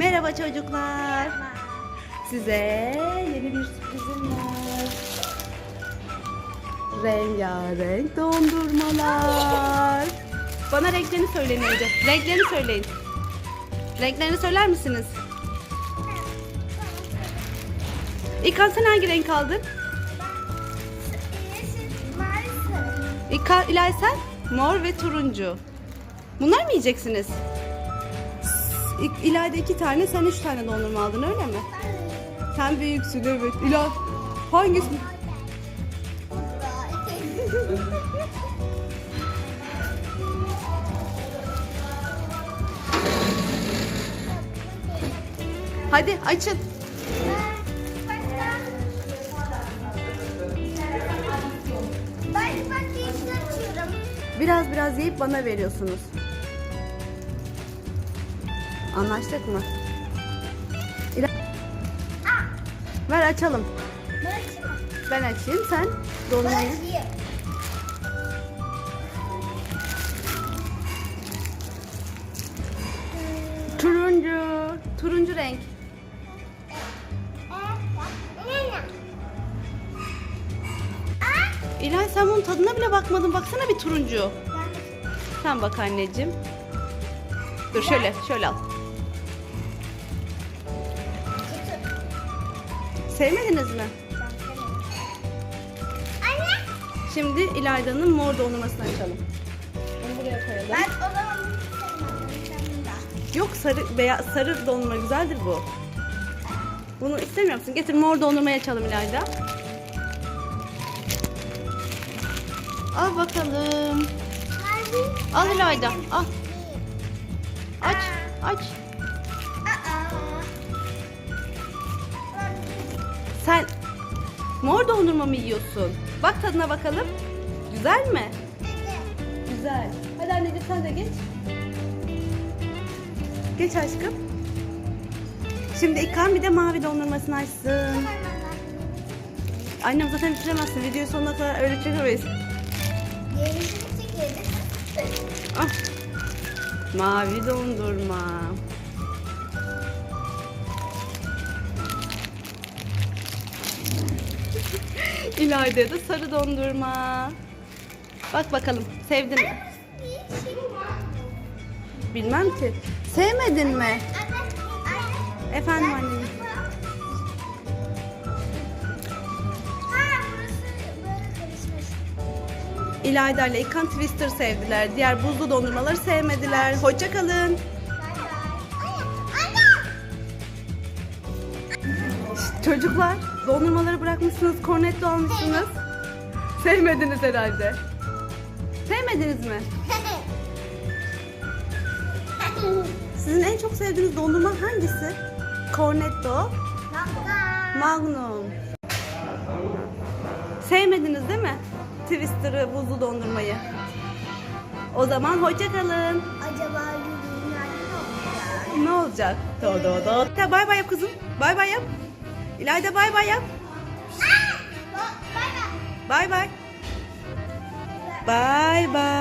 Merhaba çocuklar. Size yeni bir sürprizim var. Rengarenk dondurmalar. Bana renklerini söyleyin önce. Renklerini söyleyin. Renklerini söyler misiniz? İlkan sen hangi renk aldın? İlkan, İlay sen? Mor ve turuncu. Bunlar mı yiyeceksiniz? İ- İlayda iki tane, sen üç tane dondurma aldın öyle mi? Sen büyüksün evet. İlay hangisi? Hadi açın. Ben patatesini açıyorum. Biraz biraz yiyip bana veriyorsunuz. Anlaştık mı? İlay- Ver açalım. Ben açayım. Ben açayım sen açayım. Turuncu. Turuncu renk. İlay sen bunun tadına bile bakmadın. Baksana bir turuncu. Sen bak anneciğim. Dur şöyle şöyle al. Sevmediniz mi? Anne. Şimdi İlayda'nın mor dondurmasını açalım. Bunu buraya koyalım. Ben o zaman. Yok sarı beyaz sarı dondurma güzeldir bu. Bunu istemiyor musun? Getir mor dondurmayı açalım İlayda. Al bakalım. Al İlayda. Al. Aç. Aç. Mor dondurma mı yiyorsun? Bak tadına bakalım. Güzel mi? Güzel. Hadi anneciğim sen de geç. Geç aşkım. Şimdi İlkan bir de mavi dondurmasını açsın. Annem zaten bitiremezsin. Videoyu sonuna kadar öyle çekemeyiz. Ah. Mavi dondurma. İlayda'ya da sarı dondurma. Bak bakalım sevdin mi? Bilmem ki. Sevmedin mi? Anne. Anne. Efendim karışmış. İlayda ile İlkan Twister sevdiler. Diğer buzlu dondurmaları sevmediler. Hoşça Çocuklar dondurmaları bırakmışsınız, kornetto almışsınız. Sevmediniz herhalde. Sevmediniz mi? Sizin en çok sevdiğiniz dondurma hangisi? Cornetto, Magnum. Sevmediniz değil mi? Twister'ı, buzlu dondurmayı. O zaman hoşça kalın. Acaba ne olacak? Ne olacak? Do do do. Bay bay yap kızım. Bay bay yap. İlayda bay bay yap. Bay bay. Bay bay. Bay bay.